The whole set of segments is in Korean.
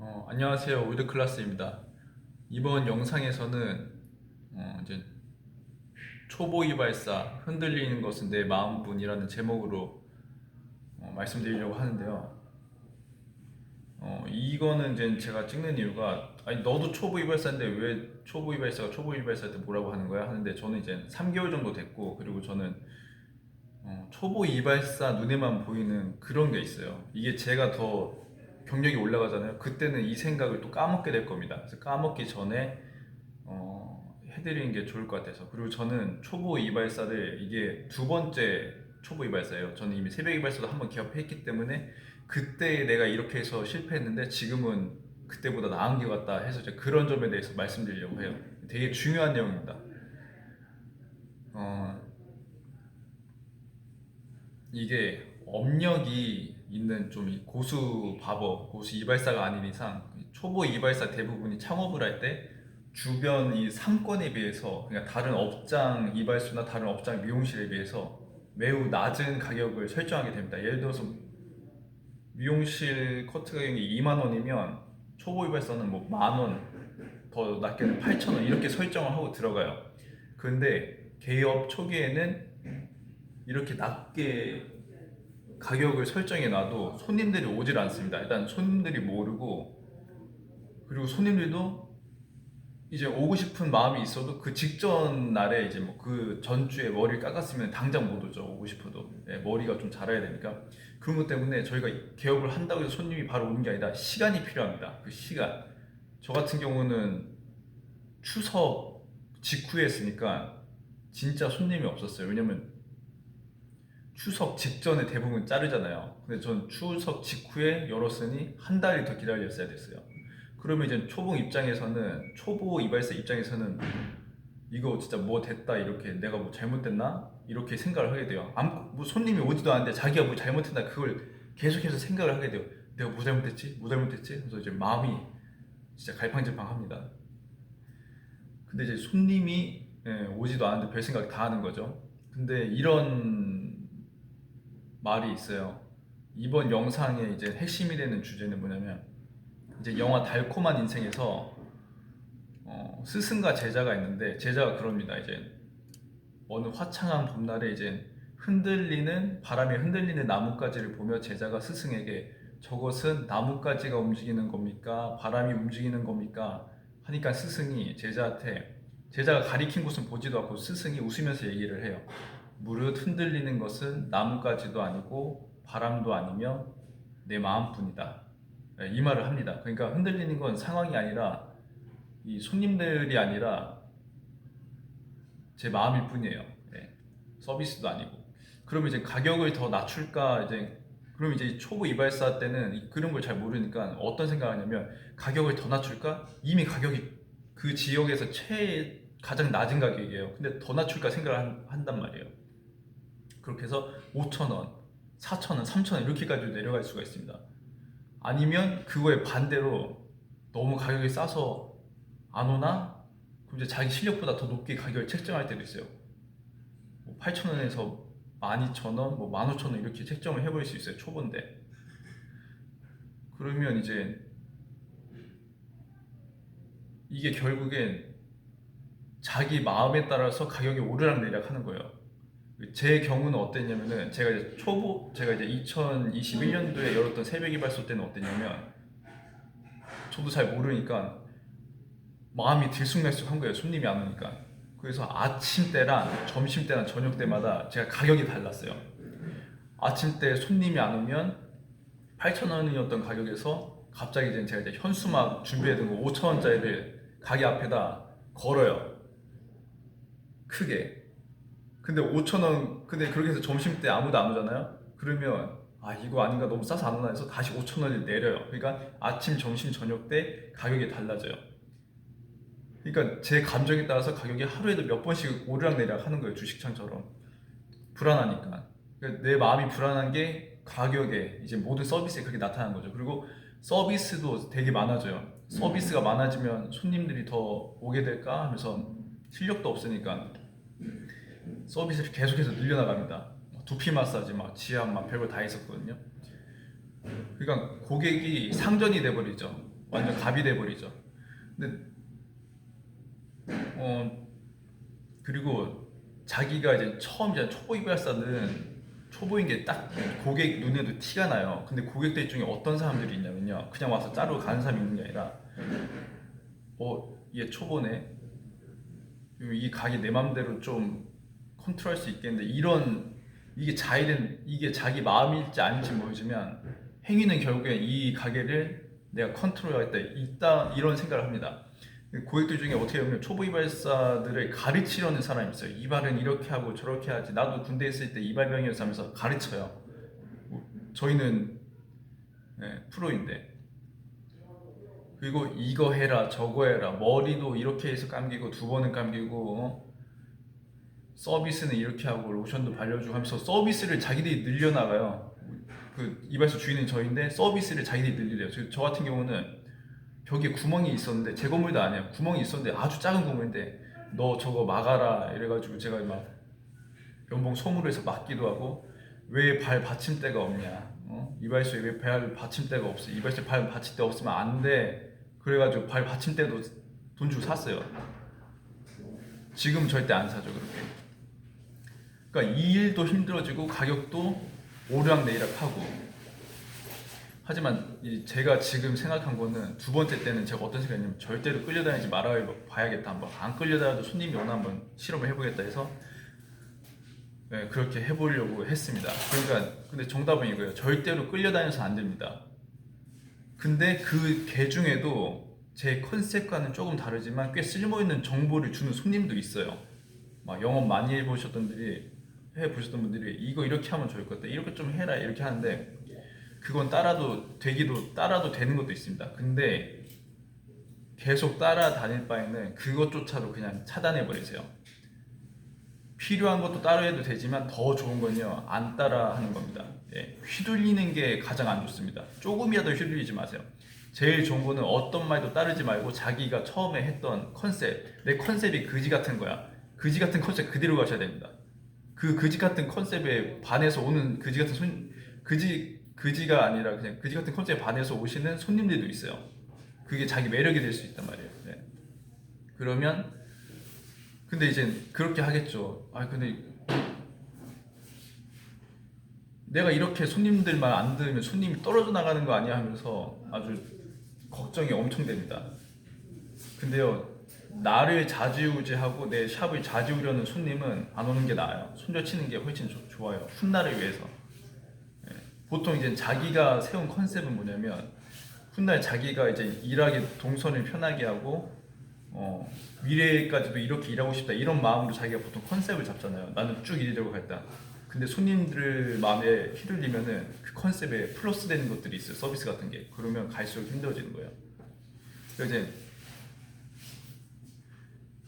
어, 안녕하세요. 우드클라스입니다. 이번 영상에서는 어, 이제 초보 이발사 흔들리는 것은 내 마음뿐이라는 제목으로 어, 말씀드리려고 하는데요. 어, 이거는 이제 제가 찍는 이유가 아니 너도 초보 이발사인데 왜 초보 이발사가 초보 이발사한테 뭐라고 하는 거야 하는데 저는 이제 3개월 정도 됐고 그리고 저는 어, 초보 이발사 눈에만 보이는 그런 게 있어요. 이게 제가 더 경력이 올라가잖아요. 그때는 이 생각을 또 까먹게 될 겁니다. 그래서 까먹기 전에 어, 해드리는 게 좋을 것 같아서. 그리고 저는 초보 이발사를 이게 두 번째 초보 이발사예요. 저는 이미 새벽 이발사도 한번 기업했기 때문에 그때 내가 이렇게 해서 실패했는데 지금은 그때보다 나은 게 같다 해서 이제 그런 점에 대해서 말씀드리려고 해요. 되게 중요한 내용입니다. 어, 이게 업력이 있는 좀이 고수 바버, 고수 이발사가 아닌 이상 초보 이발사 대부분이 창업을 할 때 주변 이 상권에 비해서 그냥 다른 업장 이발소나 다른 업장 미용실에 비해서 매우 낮은 가격을 설정하게 됩니다. 예를 들어서 미용실 커트 가격이 2만 원이면 초보 이발사는 뭐 만 원, 더 낮게는 8천 원 이렇게 설정을 하고 들어가요. 근데 개업 초기에는 이렇게 낮게 가격을 설정해 놔도 손님들이 오질 않습니다. 일단 손님들이 모르고 그리고 손님들도 이제 오고 싶은 마음이 있어도 그 직전 날에 이제 뭐 그 전주에 머리를 깎았으면 당장 못 오죠. 오고 싶어도 예, 머리가 좀 자라야 되니까 그런 것 때문에 저희가 개업을 한다고 해서 손님이 바로 오는 게 아니라 시간이 필요합니다. 그 시간. 저 같은 경우는 추석 직후에 했으니까 진짜 손님이 없었어요. 왜냐면 추석 직전에 대부분 자르잖아요. 근데 전 추석 직후에 열었으니 한 달이 더 기다렸어야 됐어요. 그러면 이제 초보 입장에서는 초보 이발사 입장에서는 이거 진짜 뭐 됐다 이렇게 내가 뭐 잘못됐나 이렇게 생각을 하게 돼요. 아무 뭐 손님이 오지도 않는데 자기가 뭐 잘못했나 그걸 계속해서 생각을 하게 돼요. 내가 뭐 잘못했지? 뭐 잘못했지? 그래서 이제 마음이 진짜 갈팡질팡합니다. 근데 이제 손님이 예, 오지도 않는데 별 생각 다 하는 거죠. 근데 이런 말이 있어요. 이번 영상의 이제 핵심이 되는 주제는 뭐냐면 이제 영화 달콤한 인생에서 어, 스승과 제자가 있는데 제자가 그럽니다. 이제 어느 화창한 봄날에 이제 흔들리는 바람에 흔들리는 나뭇가지를 보며 제자가 스승에게 저것은 나뭇가지가 움직이는 겁니까? 바람이 움직이는 겁니까? 하니까 스승이 제자한테 제자가 가리킨 곳은 보지도 않고 스승이 웃으면서 얘기를 해요. 무릇 흔들리는 것은 나뭇가지도 아니고 바람도 아니며 내 마음뿐이다. 네, 이 말을 합니다. 그러니까 흔들리는 건 상황이 아니라 이 손님들이 아니라 제 마음일 뿐이에요. 네, 서비스도 아니고. 그러면 이제 가격을 더 낮출까 이제 그럼 이제 초보 이발사 때는 이- 그런 걸 잘 모르니까 어떤 생각하냐면 가격을 더 낮출까? 이미 가격이 그 지역에서 최 가장 낮은 가격이에요. 근데 더 낮출까 생각을 한, 한단 말이에요. 그렇게 해서 5,000원, 4,000원, 3,000원 이렇게까지 내려갈 수가 있습니다. 아니면 그거에 반대로 너무 가격이 싸서 안 오나? 그럼 이제 자기 실력보다 더 높게 가격을 책정할 때도 있어요. 뭐 8,000원에서 12,000원, 뭐 15,000원 이렇게 책정을 해버릴 수 있어요. 초보인데. 그러면 이제 이게 결국엔 자기 마음에 따라서 가격이 오르락내리락 하는 거예요. 제 경우는 어땠냐면은 제가 이제 초보 제가 이제 2021년도에 열었던 새벽 이발소 때는 어땠냐면 저도 잘 모르니까 마음이 들쑥날쑥한 거예요. 손님이 안 오니까. 그래서 아침 때랑 점심 때랑 저녁 때마다 제가 가격이 달랐어요. 아침 때 손님이 안 오면 8,000원이었던 가격에서 갑자기 이제 제가 이제 현수막 준비해둔 거 5,000원짜리를 가게 앞에다 걸어요. 크게. 근데 5,000원, 근데 그렇게 해서 점심 때 아무도 안 오잖아요? 그러면 아, 이거 아닌가 너무 싸서 안 오나 해서 다시 5,000원을 내려요. 그러니까 아침, 점심, 저녁 때 가격이 달라져요. 그러니까 제 감정에 따라서 가격이 하루에도 몇 번씩 오르락내리락 하는 거예요. 주식창처럼. 불안하니까. 그러니까 내 마음이 불안한 게 가격에 이제 모든 서비스에 그렇게 나타나는 거죠. 그리고 서비스도 되게 많아져요. 서비스가 많아지면 손님들이 더 오게 될까 하면서 실력도 없으니까 서비스를 계속해서 늘려나갑니다. 두피 마사지, 막 지압, 막 별거 다 있었거든요. 그러니까 고객이 상전이 돼버리죠. 완전 갑이 돼 버리죠. 근데 어 그리고 자기가 이제 처음 이제 초보 이발사는 초보인 게 딱 고객 눈에도 티가 나요. 근데 고객들 중에 어떤 사람들이 있냐면요. 그냥 와서 자르고 가는 사람이 있는 게 아니라 어, 얘 초보네. 이 가게 내 맘대로 좀 컨트롤할 수 있겠는데 이런 이게 자일은 이게 자기 마음일지 아닌지 모르지만 행위는 결국엔 이 가게를 내가 컨트롤하겠다 있다 이런 생각을 합니다. 고객들 중에 어떻게 보면 초보 이발사들을 가르치려는 사람이 있어요. 이발은 이렇게 하고 저렇게 하지. 나도 군대 있을 때 이발병이어서 하면서 가르쳐요. 저희는 네, 프로인데 그리고 이거 해라 저거 해라 머리도 이렇게 해서 감기고 두 번은 감기고 어? 서비스는 이렇게 하고 로션도 발려주고 하면서 서비스를 자기들이 늘려나가요. 그 이발소 주인은 저인데 서비스를 자기들이 늘리래요. 저, 저 같은 경우는 벽에 구멍이 있었는데 제 건물도 아니에요. 구멍이 있었는데 아주 작은 구멍인데 너 저거 막아라 이래가지고 제가 막 연봉 소무로 해서 막기도 하고 왜 발 받침대가 없냐. 어? 이발소에 왜 발 받침대가 없어? 이발소에 발 받침대 없으면 안돼. 그래가지고 발 받침대도 돈 주고 샀어요. 지금 절대 안 사죠 그렇게 그러니까 이 일도 힘들어지고 가격도 오르락내리락 하고 하지만 이 제가 지금 생각한 거는 두 번째 때는 제가 어떤 생각이냐면 절대로 끌려다니지 말아 봐야겠다 한번 안 끌려다녀도 손님이 오나 한번 실험을 해보겠다 해서 네, 그렇게 해보려고 했습니다. 그러니까 근데 정답은 이거예요. 절대로 끌려다녀서 안 됩니다. 근데 그 개 중에도 제 컨셉과는 조금 다르지만 꽤 쓸모 있는 정보를 주는 손님도 있어요. 막 영업 많이 해보셨던 분들이 해 보셨던 분들이 이거 이렇게 하면 좋을 것 같아. 이렇게 좀 해라 이렇게 하는데 그건 따라도 되기도 따라도 되는 것도 있습니다. 근데 계속 따라다닐 바에는 그것조차도 그냥 차단해 버리세요. 필요한 것도 따라 해도 되지만 더 좋은 건요 안 따라 하는 겁니다. 예, 휘둘리는 게 가장 안 좋습니다. 조금이라도 휘둘리지 마세요. 제일 좋은 거는 어떤 말도 따르지 말고 자기가 처음에 했던 컨셉 내 컨셉이 그지 같은 거야. 그지 같은 컨셉 그대로 가셔야 됩니다. 그 그지 같은 컨셉에 반해서 오는 그지 같은 손 그지 그지가 아니라 그냥 그지 같은 컨셉에 반해서 오시는 손님들도 있어요. 그게 자기 매력이 될 수 있단 말이에요. 네. 그러면 근데 이제 그렇게 하겠죠. 아 근데 내가 이렇게 손님들만 안 들으면 손님이 떨어져 나가는 거 아니야 하면서 아주 걱정이 엄청 됩니다. 근데요 나를 좌지우지하고 내 샵을 좌지우려는 손님은 안 오는 게 나아요. 손절 치는 게 훨씬 조- 좋아요. 훗날을 위해서. 예. 보통 이제 자기가 세운 컨셉은 뭐냐면 훗날 자기가 이제 일하기 동선을 편하게 하고 어, 미래까지도 이렇게 일하고 싶다 이런 마음으로 자기가 보통 컨셉을 잡잖아요. 나는 쭉 이대로 갈다. 근데 손님들 마음에 휘둘리면은 그 컨셉에 플러스 되는 것들이 있어요. 서비스 같은 게. 그러면 갈수록 힘들어지는 거예요. 그래서 이제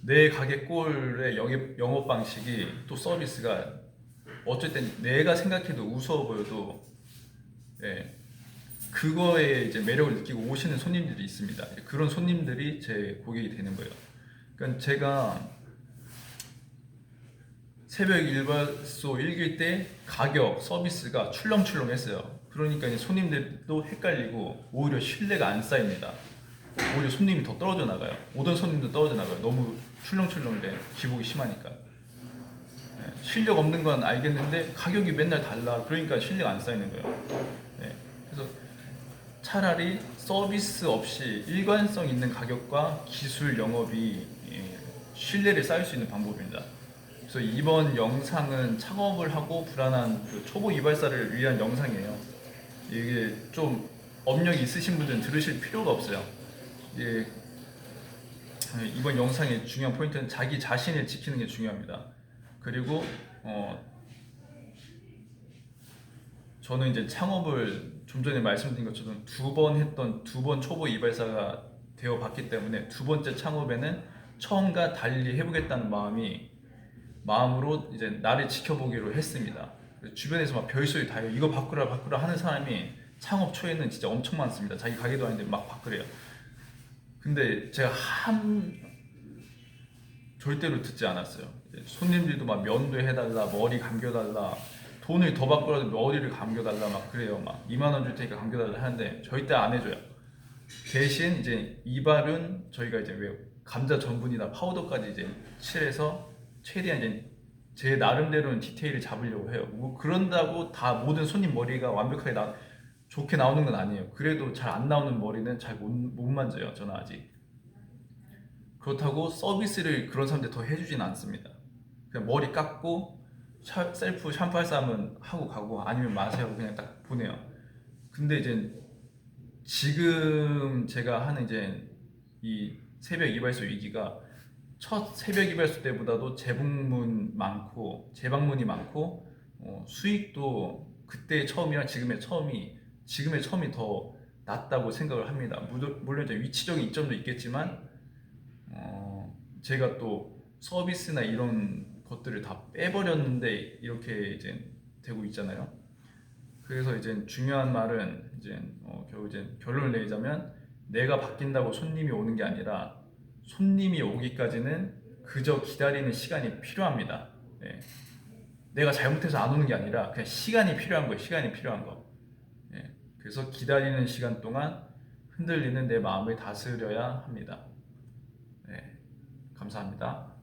내 가게 꼴의 영업, 영업 방식이 또 서비스가 어쨌든 내가 생각해도 우스워 보여도 예, 그거에 이제 매력을 느끼고 오시는 손님들이 있습니다. 그런 손님들이 제 고객이 되는 거예요. 그러니까 제가 새벽 일발소 일길 때 가격, 서비스가 출렁출렁했어요. 그러니까 이제 손님들도 헷갈리고 오히려 신뢰가 안 쌓입니다. 오히려 손님이 더 떨어져 나가요. 오던 손님도 떨어져 나가요. 너무 출렁출렁돼 기복이 심하니까. 예, 실력 없는 건 알겠는데 가격이 맨날 달라. 그러니까 신뢰가 안 쌓이는 거예요. 예, 그래서 차라리 서비스 없이 일관성 있는 가격과 기술 영업이 예, 신뢰를 쌓을 수 있는 방법입니다. 그래서 이번 영상은 창업을 하고 불안한 그 초보 이발사를 위한 영상이에요. 이게 좀 업력이 있으신 분들은 들으실 필요가 없어요. 예, 이번 영상의 중요한 포인트는 자기 자신을 지키는 게 중요합니다. 그리고 어, 저는 이제 창업을 좀 전에 말씀드린 것처럼 두 번 했던 두 번 초보 이발사가 되어 봤기 때문에 두 번째 창업에는 처음과 달리 해보겠다는 마음이 마음으로 이제 나를 지켜보기로 했습니다. 주변에서 막 별소리 다 해요. 이거 바꾸라 바꾸라 하는 사람이 창업 초에는 진짜 엄청 많습니다. 자기 가게도 아닌데 막 바꾸래요. 근데 제가 한 절대로 듣지 않았어요. 손님들도 막 면도 해달라, 머리 감겨달라, 돈을 더 받고라도 머리를 감겨달라 막 그래요. 막 2만 원 줄 테니까 감겨달라 하는데 절대 안 해줘요. 대신 이제 이발은 저희가 이제 왜 감자 전분이나 파우더까지 이제 칠해서 최대한 이제 제 나름대로는 디테일을 잡으려고 해요. 뭐 그런다고 다 모든 손님 머리가 완벽하게 나 좋게 나오는 건 아니에요. 그래도 잘 안 나오는 머리는 잘 못 못 만져요. 저는 아직. 그렇다고 서비스를 그런 사람들 더 해주진 않습니다. 그냥 머리 깎고 샤- 셀프 샴푸할 사람은 하고 가고 아니면 마세요 그냥 딱 보내요. 근데 이제 지금 제가 하는 이제 이 새벽 이발소 위기가 첫 새벽 이발소 때보다도 재방문 많고 재방문이 많고 어, 수익도 그때 처음이랑 지금의 처음이 지금의 처음이 더 낫다고 생각을 합니다. 물론 이제 위치적인 이점도 있겠지만 어, 제가 또 서비스나 이런 것들을 다 빼버렸는데 이렇게 이제 되고 있잖아요. 그래서 이제 중요한 말은 이제 어, 결국 이제 결론을 내리자면 내가 바뀐다고 손님이 오는 게 아니라 손님이 오기까지는 그저 기다리는 시간이 필요합니다. 예. 내가 잘못해서 안 오는 게 아니라 그냥 시간이 필요한 거예요. 시간이 필요한 거. 예. 그래서 기다리는 시간 동안 흔들리는 내 마음을 다스려야 합니다. 네. 감사합니다.